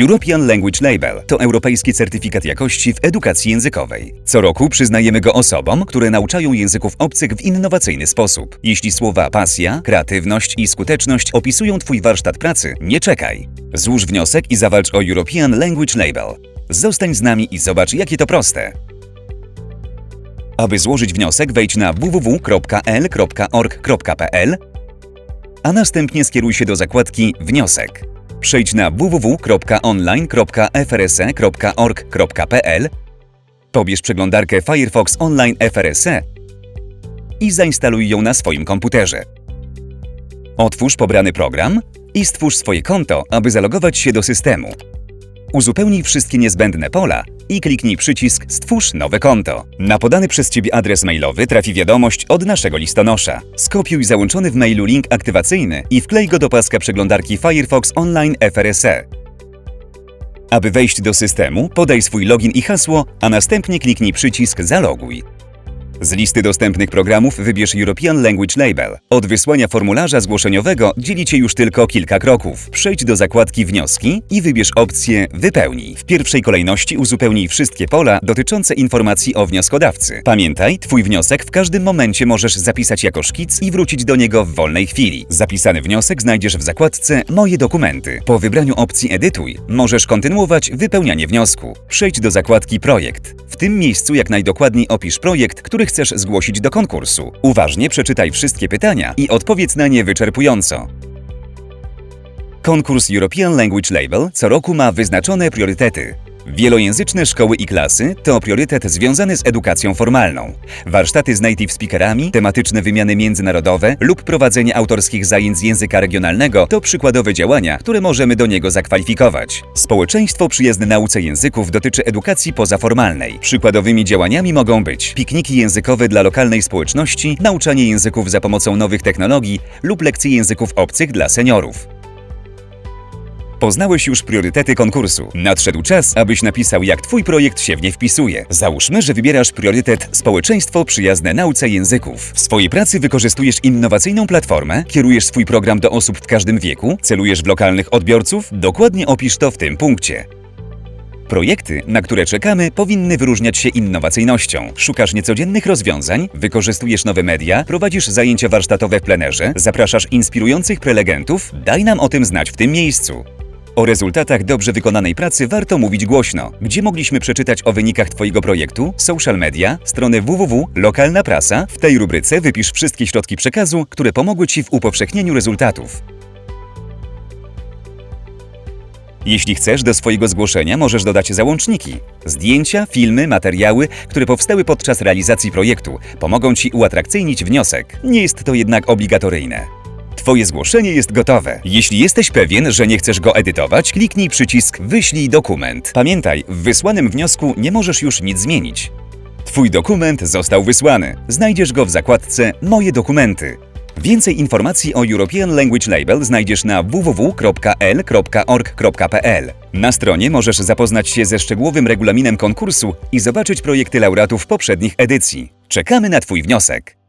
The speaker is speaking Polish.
European Language Label to europejski certyfikat jakości w edukacji językowej. Co roku przyznajemy go osobom, które nauczają języków obcych w innowacyjny sposób. Jeśli słowa pasja, kreatywność i skuteczność opisują Twój warsztat pracy, nie czekaj. Złóż wniosek i zawalcz o European Language Label. Zostań z nami i zobacz, jakie to proste. Aby złożyć wniosek, wejdź na www.l.org.pl, a następnie skieruj się do zakładki Wniosek. Przejdź na www.online.frse.org.pl, pobierz przeglądarkę Firefox Online FRSE i zainstaluj ją na swoim komputerze. Otwórz pobrany program i stwórz swoje konto, aby zalogować się do systemu. Uzupełnij wszystkie niezbędne pola i kliknij przycisk Stwórz nowe konto. Na podany przez Ciebie adres mailowy trafi wiadomość od naszego listonosza. Skopiuj załączony w mailu link aktywacyjny i wklej go do paska przeglądarki Firefox Online FRSE. Aby wejść do systemu, podaj swój login i hasło, a następnie kliknij przycisk Zaloguj. Z listy dostępnych programów wybierz European Language Label. Od wysłania formularza zgłoszeniowego dzieli Cię już tylko kilka kroków. Przejdź do zakładki Wnioski i wybierz opcję Wypełnij. W pierwszej kolejności uzupełnij wszystkie pola dotyczące informacji o wnioskodawcy. Pamiętaj, Twój wniosek w każdym momencie możesz zapisać jako szkic i wrócić do niego w wolnej chwili. Zapisany wniosek znajdziesz w zakładce Moje dokumenty. Po wybraniu opcji Edytuj możesz kontynuować wypełnianie wniosku. Przejdź do zakładki Projekt. W tym miejscu jak najdokładniej opisz projekt, który chcesz zgłosić do konkursu. Uważnie przeczytaj wszystkie pytania i odpowiedz na nie wyczerpująco. Konkurs European Language Label co roku ma wyznaczone priorytety. Wielojęzyczne szkoły i klasy to priorytet związany z edukacją formalną. Warsztaty z native speakerami, tematyczne wymiany międzynarodowe lub prowadzenie autorskich zajęć z języka regionalnego to przykładowe działania, które możemy do niego zakwalifikować. Społeczeństwo przyjazne nauce języków dotyczy edukacji pozaformalnej. Przykładowymi działaniami mogą być pikniki językowe dla lokalnej społeczności, nauczanie języków za pomocą nowych technologii lub lekcje języków obcych dla seniorów. Poznałeś już priorytety konkursu. Nadszedł czas, abyś napisał, jak Twój projekt się w nie wpisuje. Załóżmy, że wybierasz priorytet Społeczeństwo przyjazne nauce języków. W swojej pracy wykorzystujesz innowacyjną platformę, kierujesz swój program do osób w każdym wieku, celujesz w lokalnych odbiorców, dokładnie opisz to w tym punkcie. Projekty, na które czekamy, powinny wyróżniać się innowacyjnością. Szukasz niecodziennych rozwiązań, wykorzystujesz nowe media, prowadzisz zajęcia warsztatowe w plenerze, zapraszasz inspirujących prelegentów, daj nam o tym znać w tym miejscu. O rezultatach dobrze wykonanej pracy warto mówić głośno. Gdzie mogliśmy przeczytać o wynikach Twojego projektu? Social media, stronę www, lokalna prasa. W tej rubryce wypisz wszystkie środki przekazu, które pomogły Ci w upowszechnieniu rezultatów. Jeśli chcesz, do swojego zgłoszenia możesz dodać załączniki. Zdjęcia, filmy, materiały, które powstały podczas realizacji projektu, pomogą Ci uatrakcyjnić wniosek. Nie jest to jednak obligatoryjne. Twoje zgłoszenie jest gotowe. Jeśli jesteś pewien, że nie chcesz go edytować, kliknij przycisk Wyślij dokument. Pamiętaj, w wysłanym wniosku nie możesz już nic zmienić. Twój dokument został wysłany. Znajdziesz go w zakładce Moje dokumenty. Więcej informacji o European Language Label znajdziesz na www.l.org.pl. Na stronie możesz zapoznać się ze szczegółowym regulaminem konkursu i zobaczyć projekty laureatów poprzednich edycji. Czekamy na Twój wniosek.